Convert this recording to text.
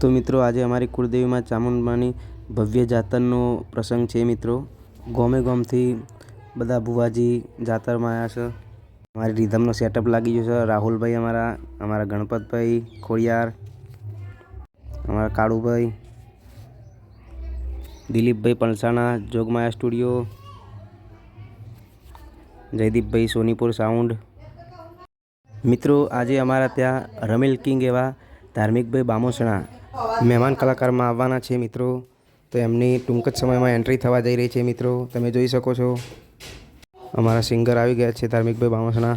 તો મિત્રો, આજે અમારી કુળદેવીમાં ચામુંડમાની ભવ્ય જાતરનો પ્રસંગ છે મિત્રો. ગોમે ગોમથી બધા ભુવાજી જાતરમાં આવ્યા છે. અમારી રીધમનો સેટઅપ લાગી ગયો છે. રાહુલભાઈ અમારા અમારા ગણપતભાઈ, ખોડિયાર, અમારા કાળુભાઈ, દિલીપભાઈ પલસાણા, જોગમાયા સ્ટુડિયો, જયદીપભાઈ સોનીપુર સાઉન્ડ. મિત્રો, આજે અમારા ત્યાં રમેલ કિંગ એવા ધાર્મિકભાઈ બામોસણા મહેમાન કલાકારમાં આવવાના છે મિત્રો. તો એમની ટૂંક જ સમયમાં એન્ટ્રી થવા જઈ રહી છે મિત્રો. તમે જોઈ શકો છો. અમારા સિંગર આવી ગયા છે ધાર્મિકભાઈ બામોસણા